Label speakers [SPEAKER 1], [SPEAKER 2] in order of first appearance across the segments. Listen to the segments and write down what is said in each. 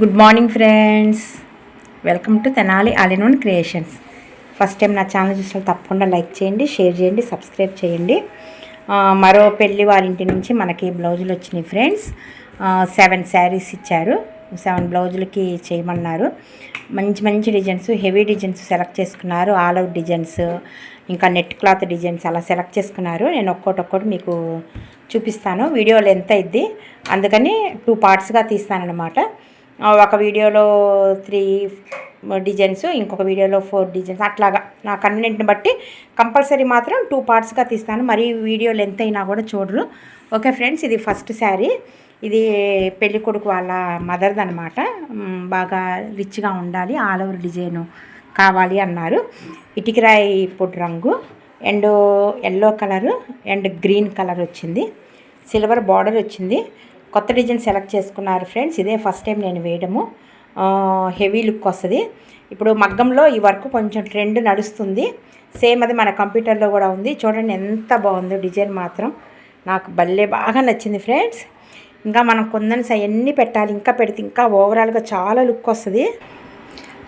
[SPEAKER 1] Good morning friends welcome to Tenali అలినోన్ creations first time నా channel చూసిన తప్పకుండా like చేయండి షేర్ చేయండి సబ్స్క్రైబ్ చేయండి. మరో పెళ్ళి వారింటి నుంచి మనకి బ్లౌజులు వచ్చినాయి ఫ్రెండ్స్ సెవెన్ శారీస్ ఇచ్చారు. సెవెన్ బ్లౌజులకి చేయమన్నారు. మంచి మంచి డిజైన్స్ హెవీ డిజైన్స్ సెలెక్ట్ చేసుకున్నారు. ఆల్ అవుట్ డిజైన్స్ ఇంకా నెట్ క్లాత్ డిజైన్స్ అలా సెలెక్ట్ చేసుకున్నారు. నేను ఒక్కోటి ఒక్కోటి మీకు చూపిస్తాను. వీడియోలు ఎంత అయింది అందుకని టూ పార్ట్స్గా తీస్తానన్నమాట. ఒక వీడియోలో త్రీ డిజైన్స్ ఇంకొక వీడియోలో ఫోర్ డిజైన్స్ అట్లాగా. నా కన్వీనియంట్ని బట్టి కంపల్సరీ మాత్రం టూ పార్ట్స్గా తీస్తాను. మరి వీడియో లెంత్ అయినా కూడా చూడరు. ఓకే ఫ్రెండ్స్ ఇది ఫస్ట్ శారీ ఇది పెళ్ళి కొడుకు వాళ్ళ మదర్ది అనమాట బాగా రిచ్గా ఉండాలి ఆల్ ఓవర్ డిజైన్ కావాలి అన్నారు. ఇటికిరాయి పొడి రంగు and yellow colour and green colour వచ్చింది. సిల్వర్ బార్డర్ వచ్చింది. కొత్త డిజైన్ సెలెక్ట్ చేసుకున్నారు ఫ్రెండ్స్. ఇదే ఫస్ట్ టైం నేను వేయడము. హెవీ లుక్ వస్తుంది. ఇప్పుడు మగ్గంలో ఈ వర్క్ కొంచెం ట్రెండ్ నడుస్తుంది. సేమ్ అది మన కంప్యూటర్లో కూడా ఉంది. చూడండి ఎంత బాగుందో డిజైన్ మాత్రం. నాకు భలే బాగా నచ్చింది ఫ్రెండ్స్. ఇంకా మనం కొందని అవన్నీ పెట్టాలి. ఇంకా పెడితే ఇంకా ఓవరాల్గా చాలా లుక్ వస్తుంది.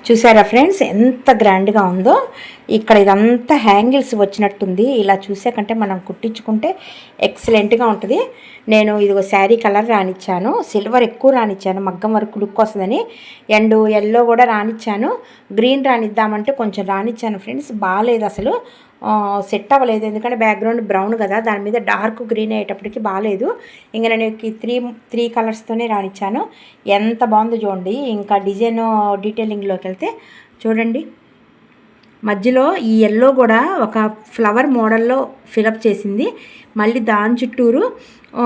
[SPEAKER 1] చూసారా ఫ్రెండ్స్? ఎంత గ్రాండ్గా ఉందో. ఇక్కడ ఇదంతా హ్యాంగిల్స్ వచ్చినట్టుంది. ఇలా చూసాకంటే మనం కుట్టించుకుంటే ఎక్సలెంట్గా ఉంటుంది. నేను ఇది శారీ కలర్ రానిచ్చాను. సిల్వర్ ఎక్కువ రానిచ్చాను. మగ్గం వరకు లుక్ వస్తుందని. అండ్ ఎల్లో కూడా రానిచ్చాను. గ్రీన్ రానిద్దామంటే కొంచెం రానిచ్చాను ఫ్రెండ్స్. బాగాలేదు అసలు. సెట్ అవ్వలేదు. ఎందుకంటే బ్యాక్గ్రౌండ్ బ్రౌన్ కదా దాని మీద డార్క్ గ్రీన్ అయ్యేటప్పటికి బాగాలేదు ఇంకా నేను త్రీ త్రీ కలర్స్తోనే రానిచ్చాను ఎంత బాగుందో చూడండి. ఇంకా డిజైన్ డీటెయిలింగ్లోకి వెళ్తే చూడండి. మధ్యలో ఈ ఎల్లో కూడా ఒక ఫ్లవర్ మోడల్లో ఫిలప్ చేసింది. మళ్ళీ దాని చుట్టూరు ఆ,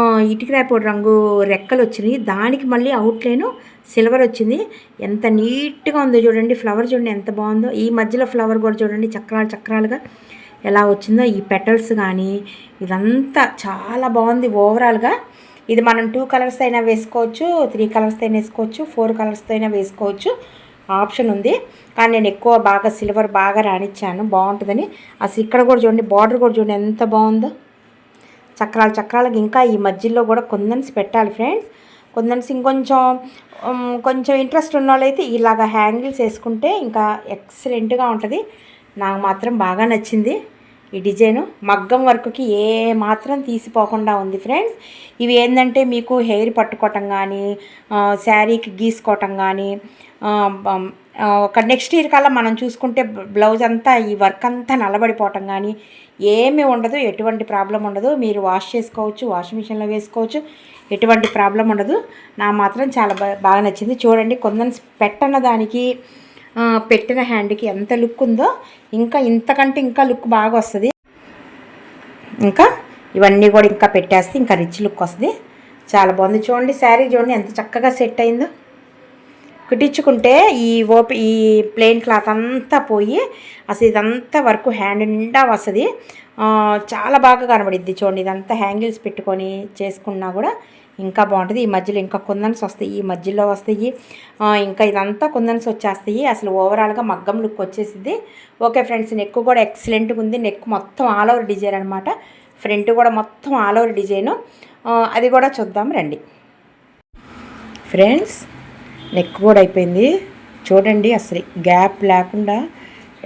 [SPEAKER 1] రంగు రెక్కలు వచ్చినాయి. దానికి మళ్ళీ అవుట్లైన్ సిల్వర్ వచ్చింది. ఎంత నీట్గా ఉందో చూడండి. ఫ్లవర్ చూడండి ఎంత బాగుందో. ఈ మధ్యలో ఫ్లవర్ కూడా చూడండి. చక్రాలు చక్రాలుగా ఎలా వచ్చిందో ఈ పెటల్స్ కానీ ఇదంతా చాలా బాగుంది ఓవరాల్గా ఇది మనం టూ కలర్స్ అయినా వేసుకోవచ్చు త్రీ కలర్స్తో అయినా వేసుకోవచ్చు ఫోర్ కలర్స్తో అయినా వేసుకోవచ్చు. ఆప్షన్ ఉంది. కానీ నేను ఎక్కువ బాగా సిల్వర్ బాగా రానిచ్చాను బాగుంటుందని. అసలు ఇక్కడ కూడా చూడండి బార్డర్ కూడా చూడండి ఎంత బాగుందో. చక్రాలు చక్రాలకి ఇంకా ఈ మధ్యలో కూడా కొందన్స్ పెట్టాలి ఫ్రెండ్స్ కొందన్స్ ఇంకొంచెం కొంచెం ఇంట్రెస్ట్ ఉన్న వాళ్ళైతే ఇలాగ హ్యాంగిల్స్ వేసుకుంటే ఇంకా ఎక్సలెంట్గా ఉంటుంది. నాకు మాత్రం బాగా నచ్చింది. ఈ డిజైను మగ్గం వర్క్కి ఏ మాత్రం తీసిపోకుండా ఉంది ఫ్రెండ్స్. ఇవి ఏంటంటే మీకు హెయిర్ పట్టుకోవటం కానీ శారీకి గీసుకోవటం కానీ ఒక నెక్స్ట్ ఇయర్ కల్లా మనం చూసుకుంటే బ్లౌజ్ అంతా ఈ వర్క్ అంతా నలబడిపోవటం కానీ ఏమీ ఉండదు. ఎటువంటి ప్రాబ్లం ఉండదు. మీరు వాష్ చేసుకోవచ్చు వాషింగ్ మిషన్లో వేసుకోవచ్చు. ఎటువంటి ప్రాబ్లం ఉండదు. నా మాత్రం చాలా బాగా నచ్చింది. చూడండి కొందరు పెట్టన్న దానికి పెట్టిన హ్యాండ్కి ఎంత లుక్ ఉందో ఇంకా ఇంతకంటే ఇంకా లుక్ బాగా వస్తుంది. ఇంకా ఇవన్నీ కూడా ఇంకా పెట్టేస్తే ఇంకా రిచ్ లుక్ వస్తుంది. చాలా బాగుంది. చూడండి శారీ చూడండి ఎంత చక్కగా సెట్ అయిందో. కుట్టించుకుంటే ఈ ఓపి ఈ ప్లెయిన్ క్లాత్ అంతా పోయి అసలు ఇదంతా వరకు హ్యాండ్ నిండా వస్తుంది. చాలా బాగా కనబడిద్ది. చూడండి ఇదంతా హ్యాంగిల్స్ పెట్టుకొని చేసుకున్నా కూడా ఇంకా బాగుంటుంది. ఈ మధ్యలో ఇంకా కుందన్స్ వస్తాయి ఈ మధ్యలో వస్తాయి. ఇంకా ఇదంతా కుందన్స్ వచ్చేస్తాయి. అసలు ఓవరాల్గా మగ్గం లుక్ వచ్చేసింది. ఓకే ఫ్రెండ్స్ నెక్ కూడా ఎక్సలెంట్గా ఉంది. నెక్ మొత్తం ఆల్ ఓవర్ డిజైన్ అనమాట ఫ్రంట్ కూడా మొత్తం ఆల్ ఓవర్ డిజైను అది కూడా చూద్దాం రండి. ఫ్రెండ్స్ నెక్ కూడా అయిపోయింది. చూడండి అసలు గ్యాప్ లేకుండా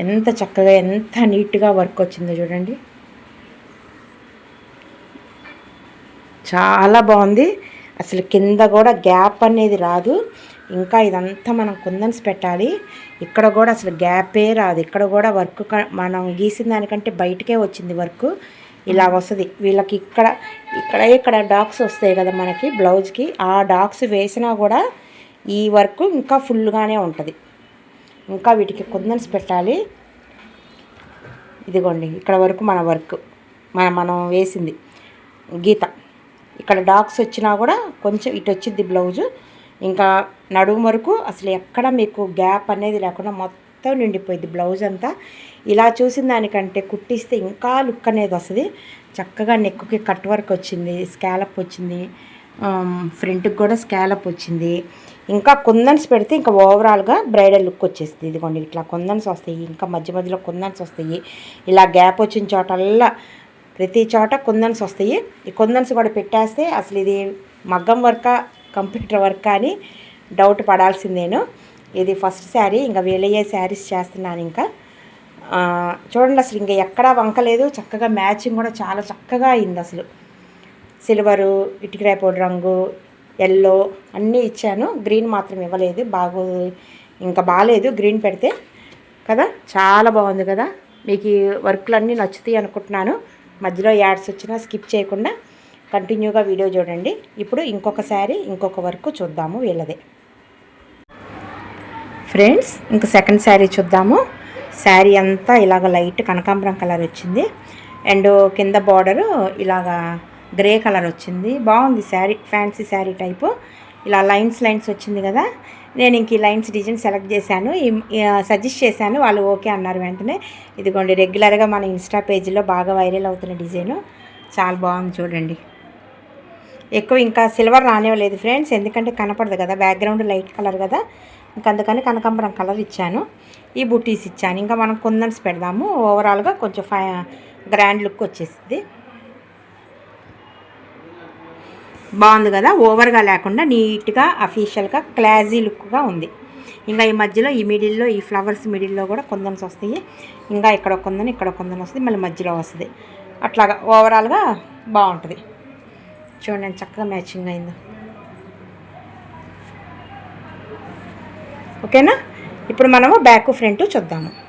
[SPEAKER 1] ఎంత చక్కగా ఎంత నీట్గా వర్క్ వచ్చిందో చూడండి. చాలా బాగుంది. అసలు కింద కూడా గ్యాప్ అనేది రాదు. ఇంకా ఇదంతా మనం కుందన్స్ పెట్టాలి. ఇక్కడ కూడా అసలు గ్యాపే రాదు. ఇక్కడ కూడా వర్క్ మనం గీసిన దానికంటే బయటకే వచ్చింది వర్క్. ఇలా వస్తుంది. వీళ్ళకి ఇక్కడ ఇక్కడ ఇక్కడ డాక్స్ వస్తాయి కదా మనకి బ్లౌజ్కి. ఆ డాక్స్ వేసినా కూడా ఈ వర్క్ ఇంకా ఫుల్గానే ఉంటుంది. ఇంకా వీటికి కుందన్స్ పెట్టాలి. ఇదిగోండి. ఇక్కడ వరకు మన వర్క్. మన మనం వేసింది. గీత. ఇక్కడ డాక్స్ వచ్చినా కూడా కొంచెం ఇటు వచ్చింది బ్లౌజు. ఇంకా నడుము వరకు అసలు ఎక్కడ మీకు గ్యాప్ అనేది లేకుండా మొత్తం నిండిపోయింది బ్లౌజ్ అంతా. ఇలా చూసిన దానికంటే కుట్టిస్తే ఇంకా లుక్ అనేది వస్తుంది. చక్కగా నెక్కుకి కట్ వర్క్ వచ్చింది స్కాలప్ వచ్చింది ఫ్రంట్కి కూడా స్కాలప్ వచ్చింది. ఇంకా కుందన్స్ పెడితే ఇంకా ఓవరాల్గా బ్రైడల్ లుక్ వచ్చేస్తుంది. ఇదిగోండి ఇట్లా కుందన్స్ వస్తాయి ఇంకా మధ్య మధ్యలో కుందన్స్ వస్తాయి. ఇలా గ్యాప్ వచ్చిన చోటల్లా ప్రతి చోట కుందన్స్ వస్తాయి. ఈ కుందన్స్ కూడా పెట్టేస్తే అసలు ఇది మగ్గం వర్కా కంప్యూటర్ వర్క్ అని డౌట్ పడాల్సిందేను ఇది ఫస్ట్ శారీ ఇంకా వేలయ్యే శారీస్ చేస్తున్నాను ఇంకా. చూడండి అసలు ఇంకా ఎక్కడా వంకలేదు చక్కగా మ్యాచింగ్ కూడా చాలా చక్కగా అయింది అసలు. సిల్వరు ఇటుకరాయపొడి రంగు ఎల్లో అన్నీ ఇచ్చాను. గ్రీన్ మాత్రం ఇవ్వలేదు. బాగో ఇంకా బాగాలేదు గ్రీన్ పెడితే కదా చాలా బాగుంది కదా. మీకు ఈ వర్క్లు అన్నీ నచ్చుతాయి అనుకుంటున్నాను. మధ్యలో యాడ్స్ వచ్చినా స్కిప్ చేయకుండా కంటిన్యూగా వీడియో చూడండి. ఇప్పుడు ఇంకొక శారీ ఇంకొక వర్క్ చూద్దాము వీళ్ళదే. ఫ్రెండ్స్ ఇంక సెకండ్ శారీ చూద్దాము. శారీ అంతా ఇలాగ లైట్ కనకాంబరం కలర్ వచ్చింది. అండ్ కింద బార్డరు ఇలాగా గ్రే కలర్ వచ్చింది. బాగుంది శారీ ఫ్యాన్సీ శారీ టైపు. ఇలా లైన్స్ లైన్స్ వచ్చింది కదా. నేను ఇంక ఈ లైన్స్ డిజైన్ సెలెక్ట్ చేశాను. సజెస్ట్ చేశాను. వాళ్ళు ఓకే అన్నారు వెంటనే. ఇదిగోండి రెగ్యులర్గా మన ఇన్స్టా పేజీలో బాగా వైరల్ అవుతున్న డిజైను. చాలా బాగుంది చూడండి. ఎక్కువ ఇంకా సిల్వర్ రానివ్వలేదు ఫ్రెండ్స్. ఎందుకంటే కనపడదు కదా బ్యాక్గ్రౌండ్ లైట్ కలర్ కదా. ఇంకా అందుకని కనకాంబరం కలర్ ఇచ్చాను. ఈ బుటీస్ ఇచ్చాను. ఇంకా మనం కుందన్స్ పెడదాము. ఓవరాల్గా కొంచెం ఫై గ్రాండ్ లుక్ వచ్చేసింది. బాగుంది కదా? ఓవర్గా లేకుండా నీట్గా అఫీషియల్గా క్లాజీ లుక్గా ఉంది. ఇంకా ఈ మధ్యలో ఈ మిడిల్లో ఈ ఫ్లవర్స్ మిడిల్లో కూడా కొందన్స్ వస్తాయి. ఇంకా ఇక్కడ ఒక కొందని ఇక్కడ ఒక కొందని వస్తుంది మళ్ళీ మధ్యలో వస్తుంది. అట్లాగా ఓవరాల్గా బాగుంటుంది. చూడండి చక్కగా మ్యాచింగ్ అయింది. ఓకేనా? ఇప్పుడు మనము బ్యాక్ ఫ్రంట్ చూద్దాము.